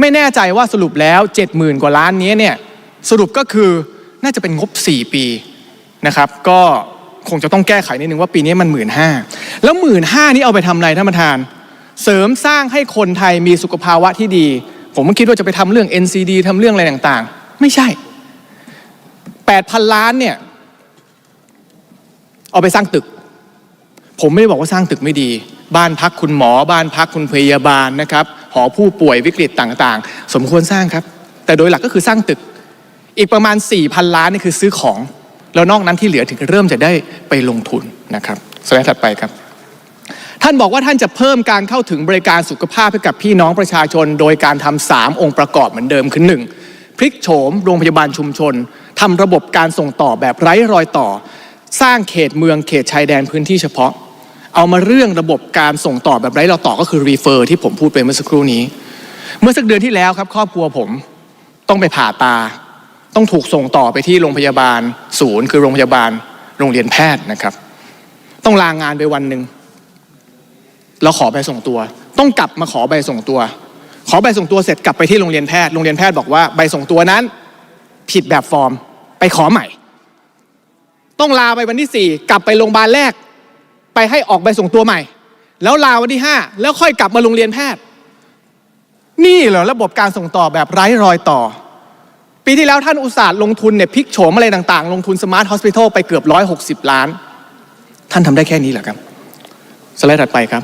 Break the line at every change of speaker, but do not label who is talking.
ไม่แน่ใจว่าสรุปแล้ว 70,000 กว่าล้านนี้เนี่ยสรุปก็คือน่าจะเป็นงบ 4 ปีนะครับ ก็คงจะต้องแก้ไขนิดนึงว่าปีนี้มันหมื่นห้าแล้วหมื่นห้านี้เอาไปทำอะไรท่านประธาน เสริมสร้างให้คนไทยมีสุขภาวะที่ดี ผมคิดว่าจะไปทำเรื่อง NCD ทำเรื่องอะไรต่างๆ ไม่ใช่ 8,000 ล้านเนี่ยเอาไปสร้างตึก ผมไม่ได้บอกว่าสร้างตึกไม่ดี บ้านพักคุณหมอบ้านพักคุณพยาบาลนะครับ หอผู้ป่วยวิกฤตต่างๆ สมควรสร้างครับ แต่โดยหลักก็คือสร้างตึก อีกประมาณ 4,000 ล้านนี่คือซื้อของ แล้วนอกนั้นที่เหลือถึงเริ่มจะได้ไปลงทุนนะครับสไลด์ถัดไปครับ ท่านบอกว่าท่านจะเพิ่มการเข้าถึงบริการสุขภาพให้กับพี่น้องประชาชน โดยการทำสามองค์ประกอบเหมือนเดิมคือหนึ่งพลิกโฉมโรงพยาบาลชุมชนทำระบบการส่งต่อแบบไร้รอยต่อ สร้างเขตเมืองเขตชายแดนพื้นที่เฉพาะ เอามาเรื่องระบบการส่งต่อแบบไร้รอยต่อก็คือรีเฟอร์ที่ผมพูดไปเมื่อสักครู่นี้ เมื่อสักเดือนที่แล้วครับ ครอบครัวผมต้องไปผ่าตา ต้องถูกส่งต่อไปที่โรงพยาบาลศูนย์ คือโรงพยาบาลโรงเรียนแพทย์นะครับ ต้องลางงานไปวันหนึ่งแล้วขอใบส่งตัว ต้องกลับมาขอใบส่งตัว ขอใบส่งตัวเสร็จกลับไปที่โรงเรียนแพทย์โรงเรียนแพทย์บอกว่าใบส่งตัวนั้น ผิดแบบฟอร์มไปขอใหม่ ต้องลาไปวันที่สี่กลับไปโรงพยาบาลแรก ไปให้ออกใบส่งตัวใหม่ แล้วลาวันที่ห้าแล้วค่อยกลับมาโรงเรียนแพทย์ นี่เหรอระบบการส่งต่อแบบไร้รอยต่อ ปีที่แล้วท่านอุตสาห์ลงทุนเนี่ยพลิกโฉมอะไรต่างๆ ลงทุนสมาร์ทฮอสพิทอลไปเกือบร้อยหกสิบล้าน ท่านทำได้แค่นี้เหรอครับ สไลด์ถัดไปครับ